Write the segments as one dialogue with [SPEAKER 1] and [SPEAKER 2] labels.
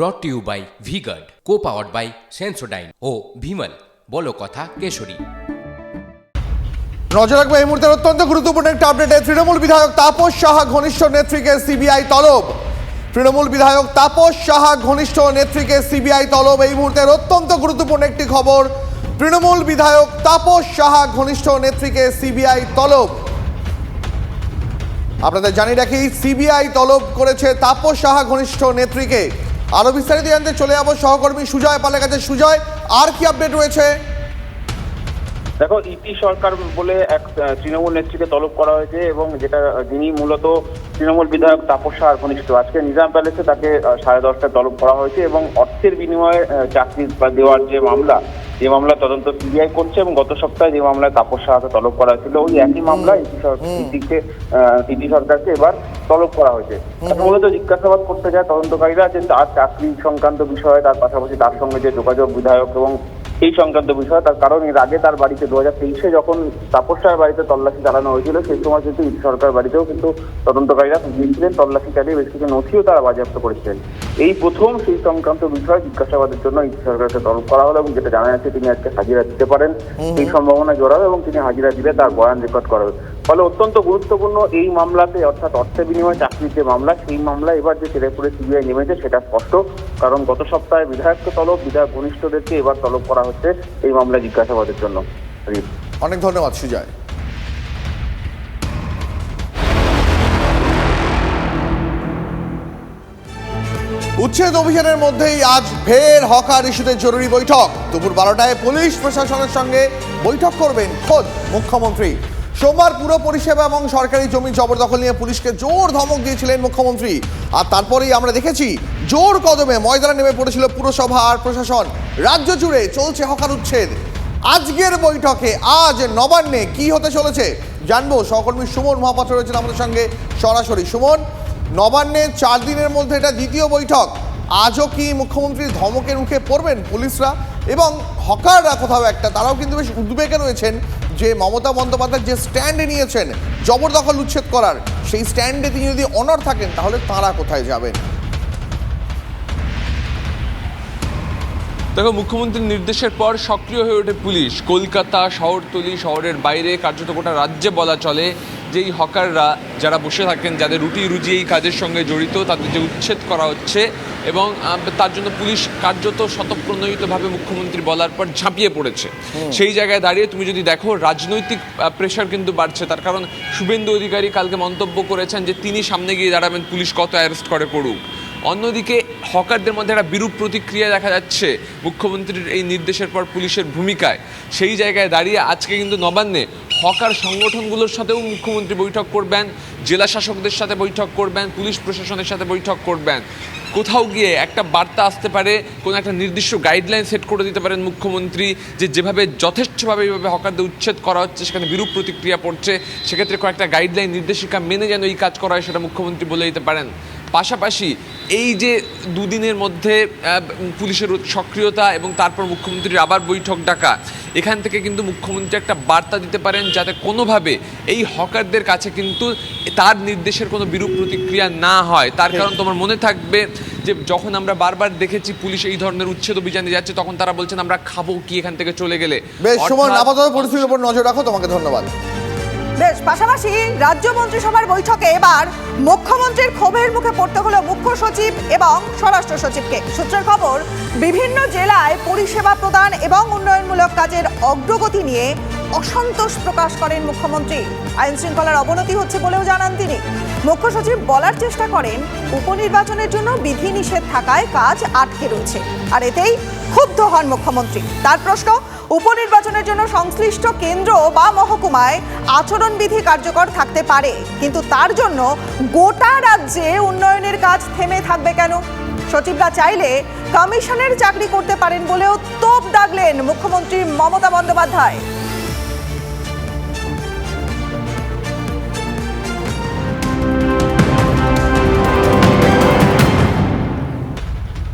[SPEAKER 1] Brought to you by VGuard co powered by Sensodyne ও ভিমল বলো কথা কেশরী।
[SPEAKER 2] নজর রাখব এই মুহূর্তের অত্যন্ত গুরুত্বপূর্ণ একটা তৃণমূল বিধায়ক তাপস সাহা, ঘনিষ্ঠ নেত্রীকে সিবিআই তলব। তৃণমূল বিধায়ক তাপস সাহা, ঘনিষ্ঠ নেত্রীকে সিবিআই তলব। এই অত্যন্ত গুরুত্বপূর্ণ একটি খবর, তৃণমূল বিধায়ক তাপস সাহা, ঘনিষ্ঠ নেত্রীকে সিবিআই তলব। আপনাদের জানিয়ে রাখি সিবিআই তলব করেছে তাপস সাহা, ঘনিষ্ঠ নেত্রীকে। আরও বিস্তারিত জানতে চলে যাব সহকর্মী সুজয় পালের কাছে। সুজয়, আর কি আপডেট রয়েছে?
[SPEAKER 3] দেখো ইপি সরকার বলে এক তৃণমূল নেত্রীকে তলব করা হয়েছে এবং যেটা, যিনি মূলত তৃণমূল বিধায়ক তাপস আর ঘনিষ্ঠ। আজকে নিজাম প্যালেসে তাকে সাড়ে দশটায় তলব করা হয়েছে এবং অর্থের বিনিময়ে চাকরি দেওয়ার যে মামলা যে মামলা তদন্ত সিবিআই করছে এবং গত সপ্তাহে যে মামলায় তাপস সাহাকে তলব করা হয়েছিল ওই একই মামলায় সর- সরকারকে এবার তলব করা হয়েছে। মূলত জিজ্ঞাসাবাদ করতে যায় তদন্তকারীরা যে তার চাকরি সংক্রান্ত বিষয়ে তার পাশাপাশি তার সঙ্গে যে যোগাযোগ বিধায়ক এবং এই সংক্রান্ত বিষয় তার কারণ এর আগে তার বাড়িতে দু হাজার তেইশে যখন তাপস রায়ের বাড়িতে তল্লাশি চালানো হয়েছিল সেই সময় কিন্তু ইডি সরকার বাড়িতেও কিন্তু তদন্তকারীরা গিয়েছিলেন তল্লাশি চালিয়ে বেশ কিছু নথিও তারা বাজেয়াপ্ত করেছিলেন। এই প্রথম সেই সংক্রান্ত বিষয় জিজ্ঞাসাবাদের জন্য ইডি সরকারকে তলব করা হলো এবং যেটা জানা যাচ্ছে তিনি আজকে হাজিরা দিতে পারেন। সেই সম্ভাবনা জোরাবে এবং তিনি হাজিরা দিলে তার বয়ান রেকর্ড করা ফলে অত্যন্ত গুরুত্বপূর্ণ এই মামলাতে, অর্থাৎ অর্থের বিনিময়ে চাকরির যে মামলা, সেই মামলা এবার যে তেলেপুরে সিবিআই নেমেছে, সেটা স্পষ্ট। কারণ গত সপ্তাহে বিধায়ককে তলব, বিধায়ক ঘনিষ্ঠদেরকে এবার তলব করা হচ্ছে এই মামলা জিজ্ঞাসাবাদের জন্য।
[SPEAKER 2] অনেক ধন্যবাদ, সুজয়। উচ্ছেদ অভিযানের মধ্যেই আজ ফের হকার ইস্যুতে জরুরি বৈঠক। দুপুর বারোটায় পুলিশ প্রশাসনের সঙ্গে বৈঠক করবেন খোদ মুখ্যমন্ত্রী। সোমবার পুরো পরিষেবা এবং সরকারি জমি জবরদখল নিয়ে পুলিশকে জোর ধমক দিয়েছিলেন মুখ্যমন্ত্রী। আর তারপরেই আমরা দেখেছি, জোর কদমে ময়দানে নেমে পড়েছিল পুরসভা আর প্রশাসন। রাজ্য জুড়ে চলছে হকার উচ্ছেদ। আজকের বৈঠকে আজ নবান্নে কি হতে চলেছে জানব। সহকর্মী সুমন মহাপাত্র রয়েছেন আমাদের সঙ্গে। সরাসরি সুমন, নবান্নে চার দিনের মধ্যে এটা দ্বিতীয় বৈঠক। আজও কি মুখ্যমন্ত্রীর ধমকের মুখে পড়বেন পুলিশরা? এবং হকাররা কোথাও একটা, তারাও কিন্তু বেশ উদ্বেগে রয়েছেন যে মমতা বন্দ্যোপাধ্যায় যে স্ট্যান্ডে নিয়েছেন, জবরদখল উচ্ছেদ করার, সেই স্ট্যান্ডে তিনি যদি অনর থাকেন, তাহলে তারা কোথায় যাবেন?
[SPEAKER 4] দেখো মুখ্যমন্ত্রীর নির্দেশের পর সক্রিয় হয়ে ওঠে পুলিশ। কলকাতা শহরতলি শহরের বাইরে কার্যত গোটা রাজ্যে বলা চলে যে এই হকাররা যারা বসে থাকেন যাদের রুটি রুজি এই কাজের সঙ্গে জড়িত তাদের যে উচ্ছেদ করা হচ্ছে এবং তার জন্য পুলিশ কার্যত শতপ্রণোদিতভাবে মুখ্যমন্ত্রী বলার পর ঝাঁপিয়ে পড়েছে। সেই জায়গায় দাঁড়িয়ে তুমি যদি দেখো রাজনৈতিক প্রেশার কিন্তু বাড়ছে। তার কারণ শুভেন্দু অধিকারী কালকে মন্তব্য করেছেন যে তিনি সামনে গিয়ে দাঁড়াবেন পুলিশ কত অ্যারেস্ট করে করুক অন্যদিকে হকারদের মধ্যে একটা বিরূপ প্রতিক্রিয়া দেখা যাচ্ছে মুখ্যমন্ত্রীর এই নির্দেশের পর পুলিশের ভূমিকায়। সেই জায়গায় দাঁড়িয়ে আজকে কিন্তু নবান্নে হকার সংগঠনগুলোর সাথেও মুখ্যমন্ত্রী বৈঠক করবেন, জেলা শাসকদের সাথে বৈঠক করবেন, পুলিশ প্রশাসনের সাথে বৈঠক করবেন। কোথাও গিয়ে একটা বার্তা আসতে পারে, কোনো একটা নির্দিষ্ট গাইডলাইন সেট করে দিতে পারেন মুখ্যমন্ত্রী যে যেভাবে যথেষ্টভাবে এইভাবে হকারদের উচ্ছেদ করা হচ্ছে, সেখানে বিরূপ প্রতিক্রিয়া পড়ছে, সেক্ষেত্রে কয়েকটা গাইডলাইন নির্দেশিকা মেনে যেন এই কাজ করা হয় সেটা মুখ্যমন্ত্রী বলে দিতে পারেন। পাশাপাশি এই যে দুদিনের মধ্যে পুলিশের সক্রিয়তা এবং তারপর মুখ্যমন্ত্রীর আবার বৈঠক ডাকা এখান থেকে কিন্তু মুখ্যমন্ত্রী একটা বার্তা দিতে পারেন যাতে কোনোভাবে এই হকারদের কাছে কিন্তু তার নির্দেশের কোনো বিরূপ প্রতিক্রিয়া না হয়। তার কারণ তোমার মনে থাকবে যে যখন আমরা বারবার দেখেছি পুলিশ এই ধরনের উচ্ছেদ অভিযানে যাচ্ছে তখন তারা বলছেন আমরা খাব কি এখান থেকে চলে গেলে?
[SPEAKER 2] বেশ
[SPEAKER 4] অর্থাৎ-
[SPEAKER 2] আপাতত পরিস্থিতির উপর নজর রাখো তোমাকে ধন্যবাদ।
[SPEAKER 5] বেশ, পাশাপাশি রাজ্য মন্ত্রিসভার বৈঠকে এবার মুখ্যমন্ত্রীর ক্ষোভের মুখে পড়তে হলো মুখ্য সচিব এবং স্বরাষ্ট্র সচিবকে। সূত্রের খবর, বিভিন্ন জেলায় পরিষেবা প্রদান এবং উন্নয়নমূলক কাজের অগ্রগতি নিয়ে অসন্তোষ প্রকাশ করেন মুখ্যমন্ত্রী। আইন শৃঙ্খলার অবনতি হচ্ছে বলেও জানান তিনি। মুখ্য সচিব বলার চেষ্টা করেন, উপনির্বাচনের জন্য বিধিনিষেধ থাকায় কাজ আটকে রয়েছে। আর এতেই ক্ষুব্ধ হন মুখ্যমন্ত্রী। তার প্রশ্ন, উপনির্বাচনের জন্য সংশ্লিষ্ট কেন্দ্র বা মহকুমায় আচরণবিধি কার্যকর থাকতে পারে, কিন্তু তার জন্য গোটা রাজ্যে উন্নয়নের কাজ থেমে থাকবে কেন? সচিবরা চাইলে কমিশনের চাকরি করতে পারেন বলেও তোপ দাগলেন মুখ্যমন্ত্রী মমতা বন্দ্যোপাধ্যায়।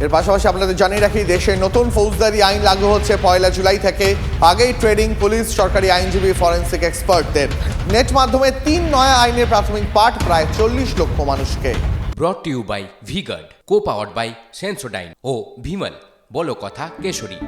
[SPEAKER 2] এর পাশাপাশি আপনাদের জানিয়ে রাখি, দেশে নতুন ফৌজদারি আইন লাগু হচ্ছে পয়লা জুলাই থেকে। আগেই ট্রেডিং পুলিশ, সরকারি আইনজীবী, ফরেন্সিক এক্সপার্টদের। নেট মাধ্যমে তিন নয়া আইনের প্রাথমিক পাঠ প্রায় চল্লিশ লক্ষ মানুষকে।
[SPEAKER 1] Brought you by VGuard co powered by Sensodyne ও ভিমল বলো কথা কেশরী।